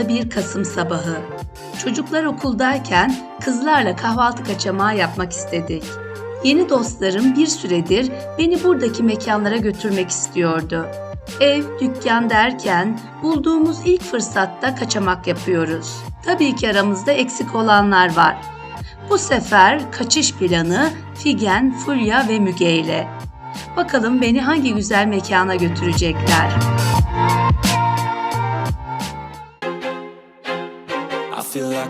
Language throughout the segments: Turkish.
Ankara'da bir Kasım sabahı. Çocuklar okuldayken kızlarla kahvaltı kaçamağı yapmak istedik. Yeni dostlarım bir süredir beni buradaki mekanlara götürmek istiyordu. Ev, dükkan derken bulduğumuz ilk fırsatta kaçamak yapıyoruz. Tabii ki aramızda eksik olanlar var. Bu sefer kaçış planı Figen, Fulya ve Müge ile. Bakalım beni hangi güzel mekana götürecekler.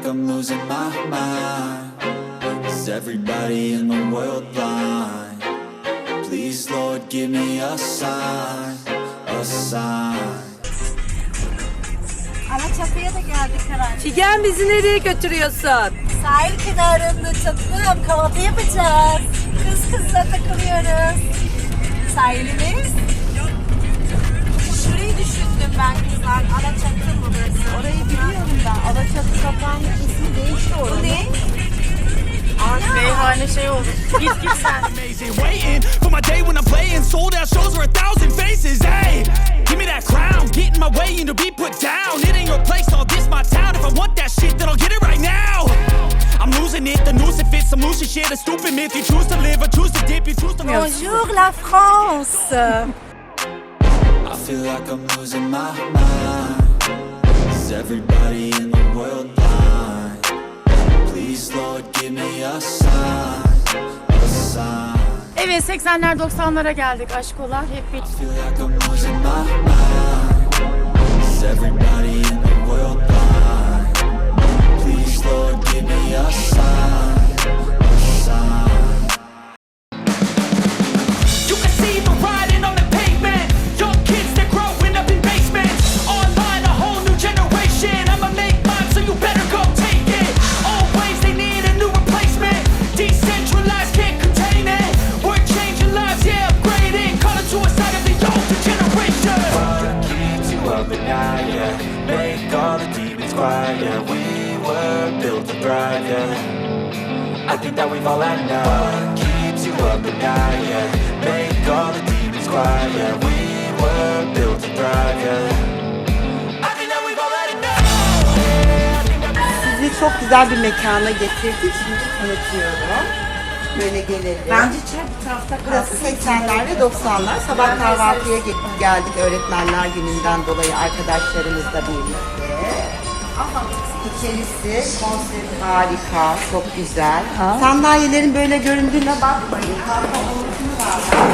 Like I'm losing my mind. Is everybody in the world blind? Please, Lord, give me a sign, a sign. Alaçatı'ya da geldik herhalde. Figen bizi nereye götürüyorsun? Sahil kenarında çatlım kahvaltı yapacağız. Kız kızla takılıyoruz. Meyhane şey oldu. Git git sen. amazing. Waiting for my day when I'm playing sold out shows for a thousand faces. Hey, give me that crown, get in my way and to be put down. It ain't your place, all this my town. If I want that shit, then I'll get it right now. I'm losing it, the noose it fits, I'm losing shit. A stupid myth. You choose to live or choose to dip, you choose to Bonjour la France. I feel like I'm losing my mind. Is everybody in the world blind? Please, Lord, give me a sign, a sign. Evet 80'ler 90'lara geldik aşkolar. Hep bir everybody in the world blind? Please, Lord, give me a sign, yeah. We were built to thrive, yeah. I think that we've all had enough. What keeps you up at night, yeah? Make all the demons quiet, yeah. We were built to thrive, yeah. Sizi çok güzel bir mekana getirdik. Şimdi tanıtıyorum. Böyle gelelim. Bence çay bu tarafta Burası 80'ler ve 90'lar. Sabah kahvaltıya gittik geldik öğretmenler gününden dolayı arkadaşlarımızla birlikte. İçerisi konsept harika, çok güzel. Sandalyelerin böyle göründüğüne bakmayın. Kalka olmasını rağmen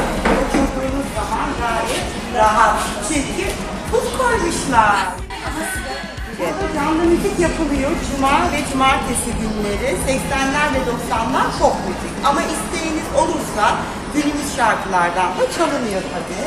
oturduğunuz zaman gayet rahat. Çünkü tuz koymuşlar. Burada canlı müzik yapılıyor Cuma ve Cumartesi günleri 80'ler ve 90'lar pop müzik. Ama isteğiniz olursa günümüz şarkılardan da çalınıyor tabii.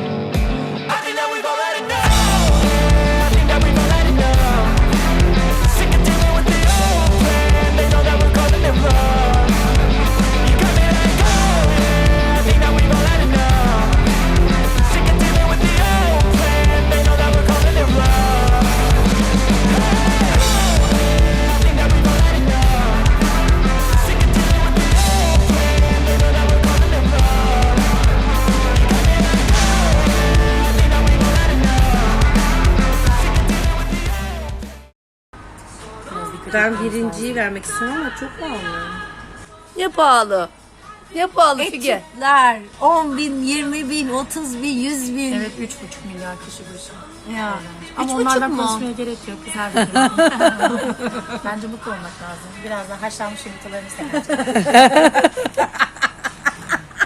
Ben birinciyi vermek istiyorum ama çok pahalı. ne pahalı? Ne pahalı Figen? Etütler 10 bin, 20 bin, 30 bin, 100 bin. Evet 3,5 milyar kişi başı. Ya. Ama Üç buçuk onlardan mu? konuşmaya gerek yok. Güzel bir Bence mutlu olmak lazım. Biraz da haşlanmış yumurtalarını seçeceğim.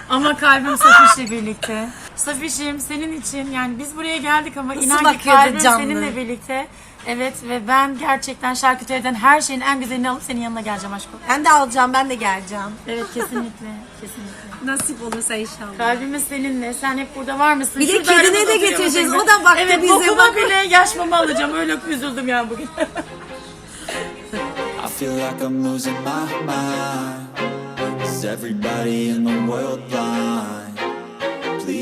Ama kalbim Safiş'le birlikte. Safiş'im senin için yani biz buraya geldik ama Nasıl inan ki bakıyordu kalbim canlı? seninle birlikte. Evet ve ben gerçekten şarküteriden her şeyin en güzelini alıp senin yanına geleceğim aşkım. Ben de alacağım, ben de geleceğim. Evet kesinlikle. Kesinlikle. Nasip olursa inşallah. Kalbimiz seninle. Sen hep burada var mısın? Bir de Şurada kedine aramızda de oturuyor getireceğiz. O da baktı evet, bize, bokuma bak- bile yaş mama alacağım. Öyle üzüldüm ya bugün. I feel like I'm losing my mind. Is everybody in the world blind?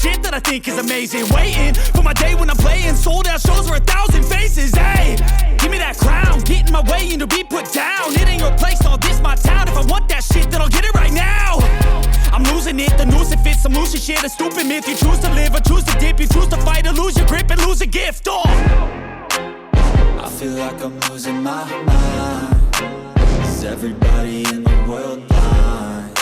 Shit that I think is amazing. Waiting for my day when I'm playing. Sold out shows for a thousand faces. Hey, give me that crown. Get in my way and be put down. It ain't your place, all this my town. If I want that shit, then I'll get it right now. I'm losing it, the noose it fits. I'm losing shit, a stupid myth. You choose to live or choose to dip. You choose to fight or lose your grip and lose a gift. Oh. I feel like I'm losing my mind. Is everybody in the world blind?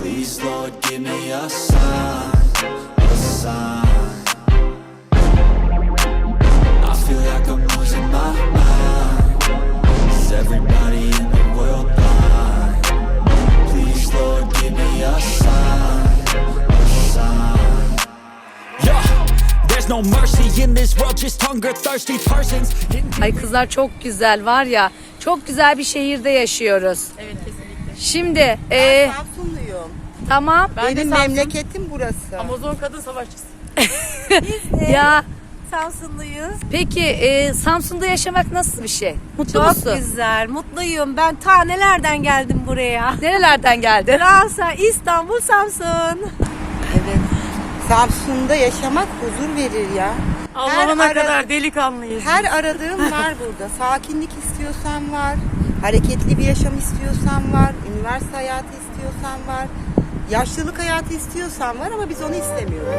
Please, Lord, give me a sign, a sign. I feel like I'm losing my mind. Is everybody in the world blind? Please, Lord, give me a sign, a sign. Yeah, there's no mercy in this world, just hunger thirsty persons. Ay kızlar çok güzel var ya. Çok güzel bir şehirde yaşıyoruz. Evet kesinlikle. Şimdi e, Tamam Benim memleketim burası. Amazon kadın savaşçısı. ya Samsunluyuz. peki e, Samsun'da yaşamak nasıl bir şey? Mutlu Çok musun? güzel, mutluyum. Ben ta nelerden geldim buraya. Nerelerden geldin? Fransa, İstanbul, Samsun. Evet. Samsun'da yaşamak huzur verir ya. Allah'ına ara- kadar delikanlıyız. Her aradığım var burada. Sakinlik istiyorsan var. Hareketli bir yaşam istiyorsan var. Üniversite hayatı istiyorsan var. Yaşlılık hayatı istiyorsan var ama biz onu istemiyoruz.